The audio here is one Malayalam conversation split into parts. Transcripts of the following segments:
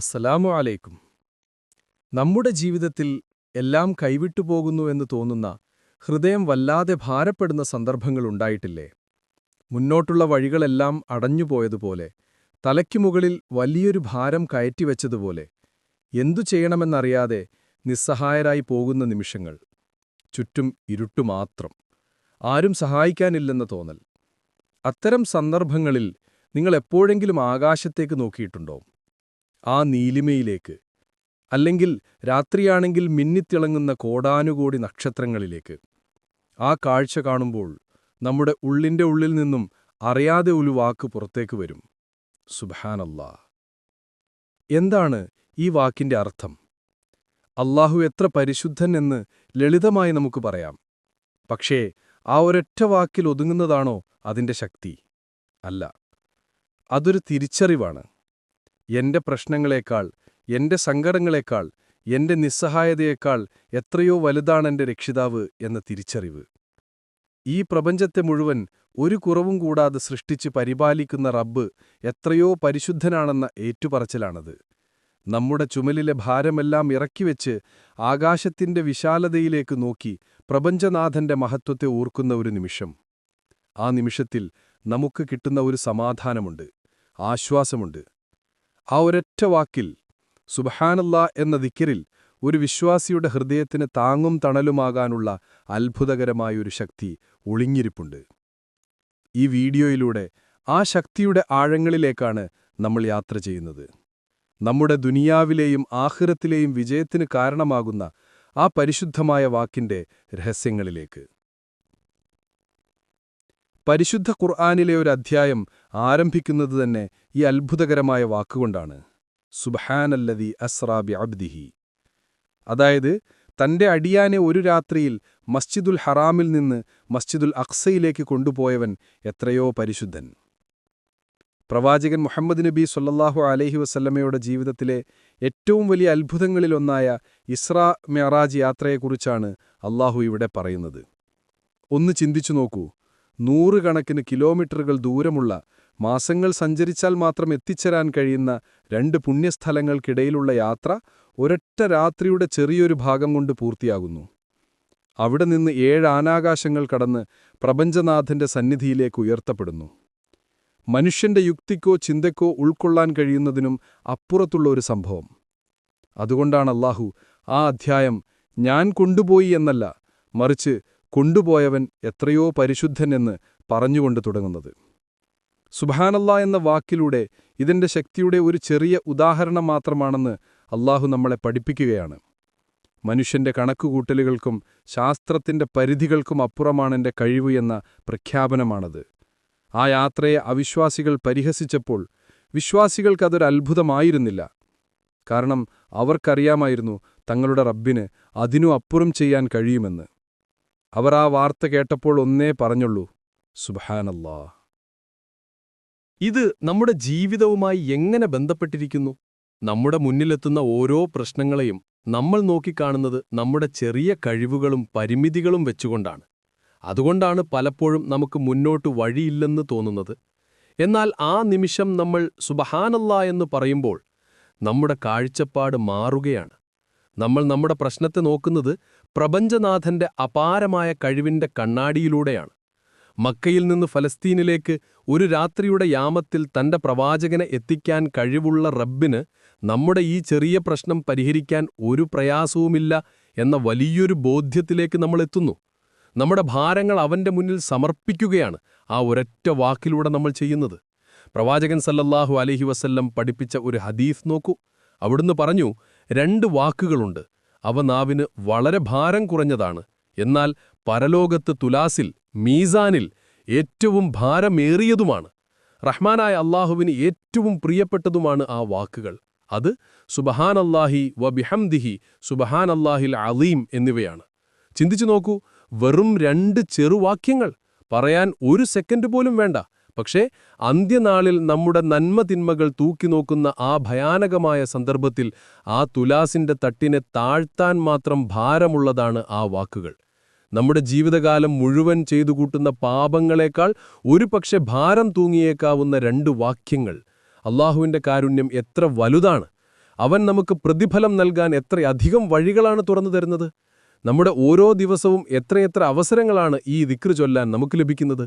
അസ്സലാമു അലൈക്കും. നമ്മുടെ ജീവിതത്തിൽ എല്ലാം കൈവിട്ടുപോകുന്നു എന്ന് തോന്നുന്ന ഹൃദയം വല്ലാതെ ഭാരപ്പെടുന്ന സന്ദർഭങ്ങളുണ്ടായിട്ടില്ലേ മുന്നോട്ടുള്ള വഴികളെല്ലാം അടഞ്ഞുപോയതുപോലെ തലയ്ക്കു മുകളിൽ വലിയൊരു ഭാരം കയറ്റിവെച്ചതുപോലെ എന്തു ചെയ്യണമെന്നറിയാതെ നിസ്സഹായരായി പോകുന്ന നിമിഷങ്ങൾ. ചുറ്റും ഇരുട്ടുമാത്രം ആരും സഹായിക്കാനില്ലെന്ന തോന്നൽ. അത്തരം സന്ദർഭങ്ങളിൽ നിങ്ങൾ എപ്പോഴെങ്കിലും ആകാശത്തേക്ക് നോക്കിയിട്ടുണ്ടോ? ആ നീലിമയിലേക്ക് അല്ലെങ്കിൽ രാത്രിയാണെങ്കിൽ മിന്നിത്തിളങ്ങുന്ന കോടാനുകോടി നക്ഷത്രങ്ങളിലേക്ക്. ആ കാഴ്ച കാണുമ്പോൾ നമ്മുടെ ഉള്ളിന്റെ ഉള്ളിൽ നിന്നും അറിയാതെ ഒരു വാക്ക് പുറത്തേക്ക് വരും. സുബഹാനല്ലാ. എന്താണ് ഈ വാക്കിന്റെ അർത്ഥം? അല്ലാഹു എത്ര പരിശുദ്ധൻ എന്ന് ലളിതമായി നമുക്ക് പറയാം. പക്ഷേ ആ ഒരൊറ്റ വാക്കിൽ ഒതുങ്ങുന്നതാണോ അതിന്റെ ശക്തി? അല്ല. അതൊരു തിരിച്ചറിവാണ്. എന്റെ പ്രശ്നങ്ങളേക്കാൾ എന്റെ സങ്കടങ്ങളേക്കാൾ എന്റെ നിസ്സഹായതയേക്കാൾ എത്രയോ വലുതാണെന്റെ രക്ഷിതാവ് എന്ന തിരിച്ചറിവ്. ഈ പ്രപഞ്ചത്തെ മുഴുവൻ ഒരു കുറവും കൂടാതെ സൃഷ്ടിച്ച് പരിപാലിക്കുന്ന റബ്ബ് എത്രയോ പരിശുദ്ധനാണെന്ന ഏറ്റുപറച്ചിലാണത്. നമ്മുടെ ചുമലിലെ ഭാരമെല്ലാം ഇറക്കിവെച്ച് ആകാശത്തിന്റെ വിശാലതയിലേക്ക് നോക്കി പ്രപഞ്ചനാഥന്റെ മഹത്വത്തെ ഓർക്കുന്ന ഒരു നിമിഷം. ആ നിമിഷത്തിൽ നമുക്ക് കിട്ടുന്ന ഒരു സമാധാനമുണ്ട് ആശ്വാസമുണ്ട് ആ ഒരൊറ്റ വാക്കിൽ സുബഹാനല്ല എന്ന ദിക്കിരിൽ ഒരു വിശ്വാസിയുടെ ഹൃദയത്തിന് താങ്ങും തണലുമാകാനുള്ള അത്ഭുതകരമായൊരു ശക്തി ഒളിഞ്ഞിരിപ്പുണ്ട്. ഈ വീഡിയോയിലൂടെ ആ ശക്തിയുടെ ആഴങ്ങളിലേക്കാണ് നമ്മൾ യാത്ര ചെയ്യുന്നത്. നമ്മുടെ ദുനിയാവിലെയും ആഹ്റത്തിലെയും വിജയത്തിന് കാരണമാകുന്ന ആ പരിശുദ്ധമായ വാക്കിന്റെ രഹസ്യങ്ങളിലേക്ക്. പരിശുദ്ധ ഖുർആാനിലെ ഒരു അധ്യായം ആരംഭിക്കുന്നത് തന്നെ ഈ അത്ഭുതകരമായ വാക്കുകൊണ്ടാണ്. സുബഹാനല്ലതി അസ്രാബി അബ്ദിഹി അതായത് തന്റെ അടിയാനെ ഒരു രാത്രിയിൽ മസ്ജിദുൽ ഹറാമിൽ നിന്ന് മസ്ജിദുൽ അക്സയിലേക്ക് കൊണ്ടുപോയവൻ എത്രയോ പരിശുദ്ധൻ. പ്രവാചകൻ മുഹമ്മദ് നബി സൊല്ലാഹു അലഹി വസല്ലമയുടെ ജീവിതത്തിലെ ഏറ്റവും വലിയ അത്ഭുതങ്ങളിലൊന്നായ ഇസ്രാ മെറാജ് യാത്രയെക്കുറിച്ചാണ് അള്ളാഹു ഇവിടെ പറയുന്നത്. ഒന്ന് ചിന്തിച്ചു നോക്കൂ. നൂറുകണക്കിന് കിലോമീറ്ററുകൾ ദൂരമുള്ള മാസങ്ങൾ സഞ്ചരിച്ചാൽ മാത്രം എത്തിച്ചേരാൻ കഴിയുന്ന രണ്ട് പുണ്യസ്ഥലങ്ങൾക്കിടയിലുള്ള യാത്ര ഒരൊറ്റ രാത്രിയുടെ ചെറിയൊരു ഭാഗം കൊണ്ട് പൂർത്തിയാകുന്നു. അവിടെ നിന്ന് ഏഴ് ആനാകാശങ്ങൾ കടന്ന് പ്രപഞ്ചനാഥന്റെ സന്നിധിയിലേക്ക് ഉയർത്തപ്പെടുന്നു. മനുഷ്യന്റെ യുക്തിക്കോ ചിന്തക്കോ ഉൾക്കൊള്ളാൻ കഴിയുന്നതിനും അപ്പുറത്തുള്ള ഒരു സംഭവം. അതുകൊണ്ടാണ് അള്ളാഹു ആ അധ്യായം ഞാൻ കൊണ്ടുപോയി എന്നല്ല മറിച്ച് കൊണ്ടുപോയവൻ എത്രയോ പരിശുദ്ധൻ എന്ന് പറഞ്ഞുകൊണ്ട് തുടങ്ങുന്നത്. സുബാനല്ല എന്ന വാക്കിലൂടെ ഇതിന്റെ ശക്തിയുടെ ഒരു ചെറിയ ഉദാഹരണം മാത്രമാണെന്ന് അള്ളാഹു നമ്മളെ പഠിപ്പിക്കുകയാണ്. മനുഷ്യന്റെ കണക്കുകൂട്ടലുകൾക്കും ശാസ്ത്രത്തിന്റെ പരിധികൾക്കും അപ്പുറമാണെന്റെ കഴിവ് എന്ന പ്രഖ്യാപനമാണത്. ആ യാത്രയെ അവിശ്വാസികൾ പരിഹസിച്ചപ്പോൾ വിശ്വാസികൾക്കതൊരു അത്ഭുതമായിരുന്നില്ല. കാരണം അവർക്കറിയാമായിരുന്നു തങ്ങളുടെ റബ്ബിന് അതിനു അപ്പുറം ചെയ്യാൻ കഴിയുമെന്ന്. അവർ ആ വാർത്ത കേട്ടപ്പോൾ ഒന്നേ പറഞ്ഞുള്ളൂ സുബാനല്ലാ ഇത് നമ്മുടെ ജീവിതവുമായി എങ്ങനെ ബന്ധപ്പെട്ടിരിക്കുന്നു? നമ്മുടെ മുന്നിലെത്തുന്ന ഓരോ പ്രശ്നങ്ങളെയും നമ്മൾ നോക്കിക്കാണുന്നത് നമ്മുടെ ചെറിയ കഴിവുകളും പരിമിതികളും വെച്ചുകൊണ്ടാണ്. അതുകൊണ്ടാണ് പലപ്പോഴും നമുക്ക് മുന്നോട്ട് വഴിയില്ലെന്ന് തോന്നുന്നത്. എന്നാൽ ആ നിമിഷം നമ്മൾ സുബഹാനല്ല എന്ന് പറയുമ്പോൾ നമ്മുടെ കാഴ്ചപ്പാട് മാറുകയാണ്. നമ്മൾ നമ്മുടെ പ്രശ്നത്തെ നോക്കുന്നത് പ്രപഞ്ചനാഥന്റെ അപാരമായ കഴിവിന്റെ കണ്ണാടിയിലൂടെയാണ്. മക്കയിൽ നിന്ന് ഫലസ്തീനിലേക്ക് ഒരു രാത്രിയുടെ യാമത്തിൽ തന്റെ പ്രവാചകനെ എത്തിക്കാൻ കഴിവുള്ള റബ്ബിന് നമ്മുടെ ഈ ചെറിയ പ്രശ്നം പരിഹരിക്കാൻ ഒരു പ്രയാസവുമില്ല എന്ന വലിയൊരു ബോധ്യത്തിലേക്ക് നമ്മൾ എത്തുന്നു. നമ്മുടെ ഭാരങ്ങൾ അവന്റെ മുന്നിൽ സമർപ്പിക്കുകയാണ് ആ ഒരൊറ്റ വാക്കിലൂടെ നമ്മൾ ചെയ്യുന്നത്. പ്രവാചകൻ സല്ലല്ലാഹു അലഹി വസല്ലം പഠിപ്പിച്ച ഒരു ഹദീഫ് നോക്കൂ. അവിടുന്ന് പറഞ്ഞു രണ്ട് വാക്കുകളുണ്ട്. അവ നാവിന് വളരെ ഭാരം കുറഞ്ഞതാണ്. എന്നാൽ പരലോകത്ത് തുലാസിൽ മീസാനിൽ ഏറ്റവും ഭാരമേറിയതുമാണ്. റഹ്മാനായ അള്ളാഹുവിന് ഏറ്റവും പ്രിയപ്പെട്ടതുമാണ് ആ വാക്കുകൾ. അത് സുബഹാനല്ലാഹി വ ബിഹംദിഹി സുബഹാനല്ലാഹിൽ അലീം എന്നിവയാണ്. ചിന്തിച്ചു നോക്കൂ വെറും രണ്ട് ചെറുവാക്യങ്ങൾ. പറയാൻ ഒരു സെക്കൻഡ് പോലും വേണ്ട. പക്ഷേ അന്ത്യനാളിൽ നമ്മുടെ നന്മതിന്മകൾ തൂക്കിനോക്കുന്ന ആ ഭയാനകമായ സന്ദർഭത്തിൽ ആ തുലാസിന്റെ തട്ടിനെ താഴ്ത്താൻ മാത്രം ഭാരമുള്ളതാണ് ആ വാക്കുകൾ. നമ്മുടെ ജീവിതകാലം മുഴുവൻ ചെയ്തു കൂട്ടുന്ന പാപങ്ങളെക്കാൾ ഒരുപക്ഷെ ഭാരം തൂങ്ങിയേക്കാവുന്ന രണ്ട് വാക്യങ്ങൾ അള്ളാഹുവിന്റെ കാരുണ്യം എത്ര വലുതാണ് അവൻ നമുക്ക് പ്രതിഫലം നൽകാൻ എത്രയധികം വഴികളാണ് തുറന്നു തരുന്നത് നമ്മുടെ ഓരോ ദിവസവും എത്രയെത്ര അവസരങ്ങളാണ് ഈ ദിക്റ് ചൊല്ലാൻ നമുക്ക് ലഭിക്കുന്നത്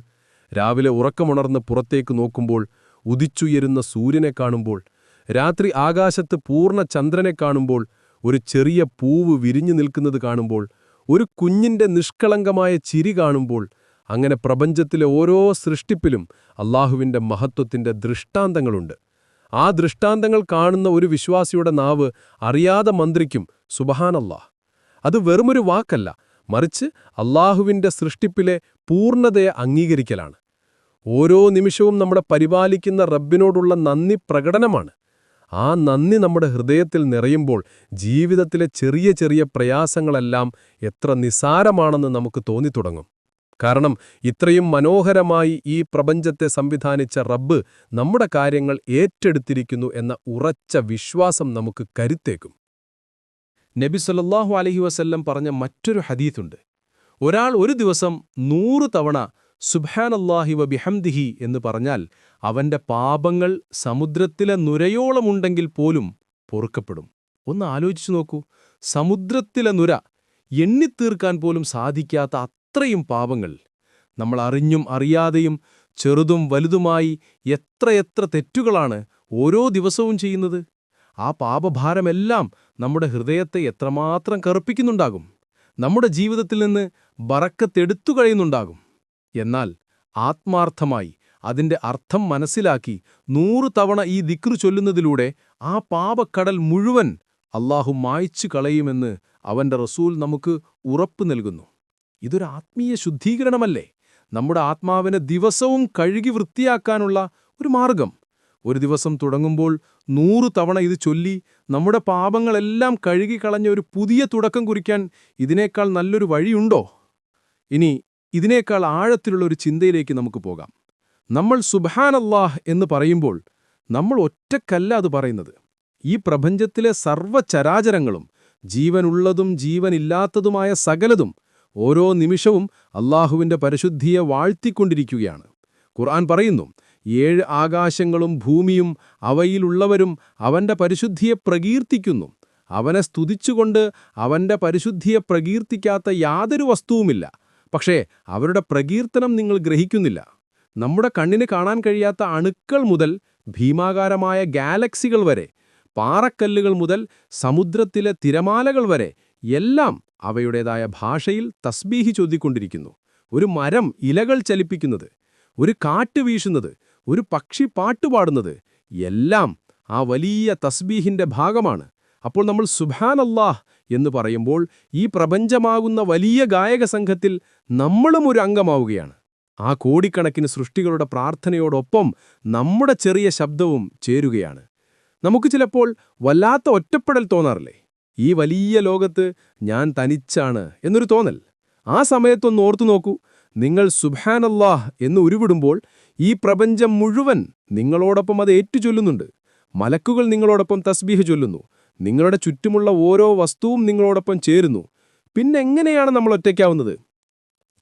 രാവിലെ ഉറക്കമുണർന്ന് പുറത്തേക്ക് നോക്കുമ്പോൾ ഉദിച്ചുയരുന്ന സൂര്യനെ കാണുമ്പോൾ രാത്രി ആകാശത്ത് പൂർണ ചന്ദ്രനെ കാണുമ്പോൾ ഒരു ചെറിയ പൂവ് വിരിഞ്ഞു നിൽക്കുന്നത് കാണുമ്പോൾ ഒരു കുഞ്ഞിന്റെ നിഷ്കളങ്കമായ ചിരി കാണുമ്പോൾ അങ്ങനെ പ്രപഞ്ചത്തിലെ ഓരോ സൃഷ്ടിപ്പിലും അള്ളാഹുവിന്റെ മഹത്വത്തിന്റെ ദൃഷ്ടാന്തങ്ങളുണ്ട്. ആ ദൃഷ്ടാന്തങ്ങൾ കാണുന്ന ഒരു വിശ്വാസിയുടെ നാവ് അറിയാതെ മന്ത്രിക്കും സുബഹാനല്ലാഹ്. അത് വെറുമൊരു വാക്കല്ല മറിച്ച് അള്ളാഹുവിന്റെ സൃഷ്ടിപ്പിലെ പൂർണതയെ അംഗീകരിക്കലാണ്. ഓരോ നിമിഷവും നമ്മുടെ പരിപാലിക്കുന്ന റബ്ബിനോടുള്ള നന്ദി പ്രകടനമാണ്. ആ നന്ദി നമ്മുടെ ഹൃദയത്തിൽ നിറയുമ്പോൾ ജീവിതത്തിലെ ചെറിയ ചെറിയ പ്രയാസങ്ങളെല്ലാം എത്ര നിസാരമാണെന്ന് നമുക്ക് തോന്നിത്തുടങ്ങും. കാരണം ഇത്രയും മനോഹരമായി ഈ പ്രപഞ്ചത്തെ സംവിധാനിച്ച റബ്ബ് നമ്മുടെ കാര്യങ്ങൾ ഏറ്റെടുത്തിരിക്കുന്നു എന്ന ഉറച്ച വിശ്വാസം നമുക്ക് കരുത്തേക്കും നബി സല്ലല്ലാഹു അലൈഹി വസല്ലം പറഞ്ഞ മറ്റൊരു ഹദീത്തുണ്ട്. ഒരാൾ ഒരു ദിവസം നൂറ് തവണ സുബ്ഹാനല്ലാഹി വ ബിഹംദിഹി എന്ന് പറഞ്ഞാൽ അവന്റെ പാപങ്ങൾ സമുദ്രത്തിലെ നുരയോളമുണ്ടെങ്കിൽ പോലും പൊറുക്കപ്പെടും. ഒന്ന് ആലോചിച്ചു നോക്കൂ. സമുദ്രത്തിലെ നുര എണ്ണിത്തീർക്കാൻ പോലും സാധിക്കാത്ത അത്രയും പാപങ്ങൾ. നമ്മൾ അറിഞ്ഞും അറിയാതെയും ചെറുതും വലുതുമായി എത്രയെത്ര തെറ്റുകളാണ് ഓരോ ദിവസവും ചെയ്യുന്നത്. ആ പാപഭാരമെല്ലാം നമ്മുടെ ഹൃദയത്തെ എത്രമാത്രം കറുപ്പിക്കുന്നുണ്ടാകും. നമ്മുടെ ജീവിതത്തിൽ നിന്ന് ബറക്കത്തെടുത്തു കഴിയുന്നുണ്ടാകും. എന്നാൽ ആത്മാർത്ഥമായി അതിന്റെ അർത്ഥം മനസ്സിലാക്കി നൂറു തവണ ഈ ദിക്റു ചൊല്ലുന്നതിലൂടെ ആ പാപക്കടൽ മുഴുവൻ അള്ളാഹു മായ്ച്ചു കളയുമെന്ന് അവന്റെ റസൂൽ നമുക്ക് ഉറപ്പ് നൽകുന്നു. ഇതൊരു ആത്മീയ ശുദ്ധീകരണമല്ലേ? നമ്മുടെ ആത്മാവിനെ ദിവസവും കഴുകി വൃത്തിയാക്കാനുള്ള ഒരു മാർഗം. ഒരു ദിവസം തുടങ്ങുമ്പോൾ നൂറു തവണ ഇത് ചൊല്ലി നമ്മുടെ പാപങ്ങളെല്ലാം കഴുകിക്കളഞ്ഞ ഒരു പുതിയ തുടക്കം കുറിക്കാൻ ഇതിനേക്കാൾ നല്ലൊരു വഴിയുണ്ടോ? ഇനി ഇതിനേക്കാൾ ആഴത്തിലുള്ള ഒരു ചിന്തയിലേക്ക് നമുക്ക് പോകാം. നമ്മൾ സുബാനല്ലാഹ് എന്ന് പറയുമ്പോൾ നമ്മൾ ഒറ്റക്കല്ല അത് പറയുന്നത്. ഈ പ്രപഞ്ചത്തിലെ സർവചരാചരങ്ങളും ജീവനുള്ളതും ജീവനില്ലാത്തതുമായ സകലതും ഓരോ നിമിഷവും അള്ളാഹുവിന്റെ പരിശുദ്ധിയെ വാഴ്ത്തിക്കൊണ്ടിരിക്കുകയാണ്. ഖുർആൻ പറയുന്നു ഏഴ് ആകാശങ്ങളും ഭൂമിയും അവയിലുള്ളവരും അവന്റെ പരിശുദ്ധിയെ പ്രകീർത്തിക്കുന്നു. അവനെ സ്തുതിച്ചുകൊണ്ട് അവന്റെ പരിശുദ്ധിയെ പ്രകീർത്തിക്കാത്ത യാതൊരു വസ്തുവുമില്ല. പക്ഷേ അവരുടെ പ്രകീർത്തനം നിങ്ങൾ ഗ്രഹിക്കുന്നില്ല. നമ്മുടെ കണ്ണിന് കാണാൻ കഴിയാത്ത അണുക്കൾ മുതൽ ഭീമാകാരമായ ഗാലക്സികൾ വരെ പാറക്കല്ലുകൾ മുതൽ സമുദ്രത്തിലെ തിരമാലകൾ വരെ എല്ലാം അവയുടേതായ ഭാഷയിൽ തസ്ബീഹി ചൊല്ലിക്കൊണ്ടിരിക്കുന്നു. ഒരു മരം ഇലകൾ ചലിപ്പിക്കുന്നത് ഒരു കാറ്റ് വീശുന്നത് ഒരു പക്ഷി പാട്ടുപാടുന്നത് എല്ലാം ആ വലിയ തസ്ബീഹിന്റെ ഭാഗമാണ്. അപ്പോൾ നമ്മൾ സുബാനല്ലാഹ് എന്ന് പറയുമ്പോൾ ഈ പ്രപഞ്ചമാകുന്ന വലിയ ഗായക സംഘത്തിൽ നമ്മളും ഒരു അംഗമാവുകയാണ്. ആ കോടിക്കണക്കിന് സൃഷ്ടികളുടെ പ്രാർത്ഥനയോടൊപ്പം നമ്മുടെ ചെറിയ ശബ്ദവും ചേരുകയാണ്. നമുക്ക് ചിലപ്പോൾ വല്ലാത്ത ഒറ്റപ്പെടൽ തോന്നാറില്ലേ? ഈ വലിയ ലോകത്ത് ഞാൻ തനിച്ചാണ് എന്നൊരു തോന്നൽ. ആ സമയത്തൊന്ന് ഓർത്തു നോക്കൂ. നിങ്ങൾ സുബാനല്ലാഹ് എന്ന് ഉരുവിടുമ്പോൾ ഈ പ്രപഞ്ചം മുഴുവൻ നിങ്ങളോടൊപ്പം അത് ഏറ്റുചൊല്ലുന്നുണ്ട്. മലക്കുകൾ നിങ്ങളോടൊപ്പം തസ്ബീഹ് ചൊല്ലുന്നു. നിങ്ങളുടെ ചുറ്റുമുള്ള ഓരോ വസ്തുവും നിങ്ങളോടൊപ്പം ചേരുന്നു. പിന്നെ എങ്ങനെയാണ് നമ്മൾ ഒറ്റയ്ക്കാവുന്നത്?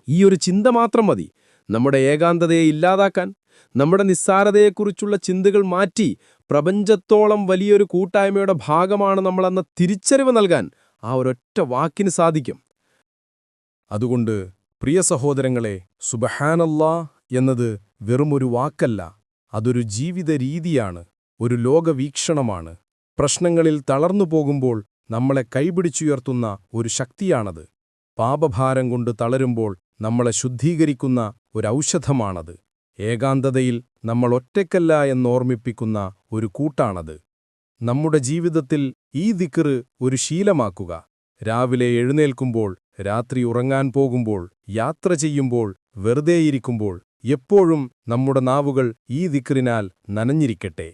ഈ ഒരു ചിന്ത മാത്രം മതി. നമ്മുടെ ഏകാന്തതയെ ഇല്ലാതാക്കാൻ നമ്മുടെ നിസ്സാരതയെക്കുറിച്ചുള്ള ചിന്തകൾ മാറ്റി പ്രപഞ്ചത്തോളം വലിയൊരു കൂട്ടായ്മയുടെ ഭാഗമാണ് നമ്മളെന്ന തിരിച്ചറിവ് നൽകാൻ ആ ഒരൊറ്റ വാക്കിന് സാധിക്കും. അതുകൊണ്ട് പ്രിയ സഹോദരങ്ങളെ സുബഹാനല്ലാ എന്നത് വെറുമൊരു വാക്കല്ല. അതൊരു ജീവിത രീതിയാണ് ഒരു ലോകവീക്ഷണമാണ്. പ്രശ്നങ്ങളിൽ തളർന്നു പോകുമ്പോൾ നമ്മളെ കൈപിടിച്ചുയർത്തുന്ന ഒരു ശക്തിയാണത്. പാപഭാരം കൊണ്ട് തളരുമ്പോൾ നമ്മളെ ശുദ്ധീകരിക്കുന്ന ഒരൗഷധമാണത് ഏകാന്തതയിൽ നമ്മൾ ഒറ്റയ്ക്കല്ല എന്നോർമ്മിപ്പിക്കുന്ന ഒരു കൂട്ടാണത്. നമ്മുടെ ജീവിതത്തിൽ ഈ ദിക്കറ് ഒരു ശീലമാക്കുക. രാവിലെ എഴുന്നേൽക്കുമ്പോൾ രാത്രി ഉറങ്ങാൻ പോകുമ്പോൾ യാത്ര ചെയ്യുമ്പോൾ വെറുതെയിരിക്കുമ്പോൾ എപ്പോഴും നമ്മുടെ നാവുകൾ ഈ ദിക്കറിനാൽ നനഞ്ഞിരിക്കട്ടെ.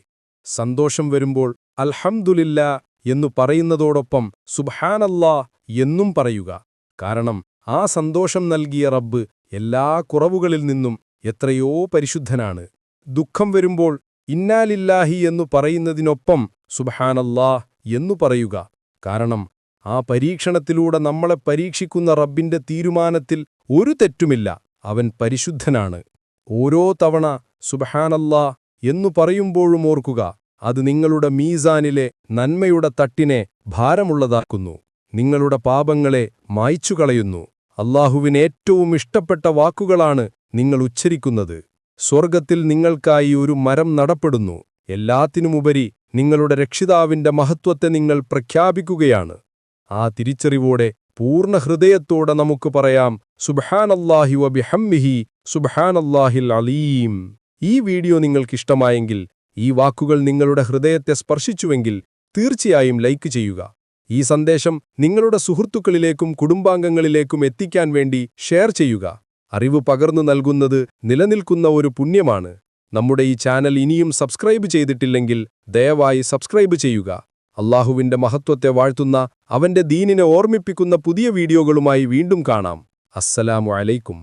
സന്തോഷം വരുമ്പോൾ അൽഹംദുലില്ല എന്നു പറയുന്നതോടൊപ്പം സുബ്ഹാനല്ലാ എന്നും പറയുക. കാരണം ആ സന്തോഷം നൽകിയ റബ്ബ് എല്ലാ കുറവുകളിൽ നിന്നും എത്രയോ പരിശുദ്ധനാണ്. ദുഃഖം വരുമ്പോൾ ഇന്നാലില്ലാഹി എന്നു പറയുന്നതിനൊപ്പം സുബ്ഹാനല്ലാ എന്നു പറയുക. കാരണം ആ പരീക്ഷണത്തിലൂടെ നമ്മളെ പരീക്ഷിക്കുന്ന റബ്ബിന്റെ തീരുമാനത്തിൽ ഒരു തെറ്റുമില്ല. അവൻ പരിശുദ്ധനാണ്. ഓരോ തവണ സുബഹാനല്ലാ എന്നു പറയുമ്പോഴും ഓർക്കുക അത് നിങ്ങളുടെ മീസാനിലെ നന്മയുടെ തട്ടിനെ ഭാരമുള്ളതാക്കുന്നു. നിങ്ങളുടെ പാപങ്ങളെ മായ്ച്ചുകളയുന്നു. അല്ലാഹുവിന് ഏറ്റവും ഇഷ്ടപ്പെട്ട വാക്കുകളാണ് നിങ്ങൾ ഉച്ചരിക്കുന്നത്. സ്വർഗത്തിൽ നിങ്ങൾക്കായി ഒരു മരം നടപ്പെടുന്നു. എല്ലാത്തിനുമുപരി നിങ്ങളുടെ രക്ഷിതാവിന്റെ മഹത്വത്തെ നിങ്ങൾ പ്രഖ്യാപിക്കുകയാണ്. ആ തിരിച്ചറിവോടെ പൂർണ ഹൃദയത്തോടെ നമുക്ക് പറയാം സുബ്ഹാനല്ലാഹി വബിഹമ്മിഹി സുബ്ഹാനല്ലാഹിൽ അലീം. ഈ വീഡിയോ നിങ്ങൾക്കിഷ്ടമായെങ്കിൽ ഈ വാക്കുകൾ നിങ്ങളുടെ ഹൃദയത്തെ സ്പർശിച്ചുവെങ്കിൽ തീർച്ചയായും ലൈക്ക് ചെയ്യുക. ഈ സന്ദേശം നിങ്ങളുടെ സുഹൃത്തുക്കളിലേക്കും കുടുംബാംഗങ്ങളിലേക്കും എത്തിക്കാൻ വേണ്ടി ഷെയർ ചെയ്യുക. അറിവ് പകർന്നു നൽകുന്നത് നിലനിൽക്കുന്ന ഒരു പുണ്യമാണ്. നമ്മുടെ ഈ ചാനൽ ഇനിയും സബ്സ്ക്രൈബ് ചെയ്തിട്ടില്ലെങ്കിൽ ദയവായി സബ്സ്ക്രൈബ് ചെയ്യുക. അള്ളാഹുവിന്റെ മഹത്വത്തെ വാഴ്ത്തുന്ന അവന്റെ ദീനിനെ ഓർമ്മിപ്പിക്കുന്ന പുതിയ വീഡിയോകളുമായി വീണ്ടും കാണാം. അസ്സലാമു അലൈക്കും.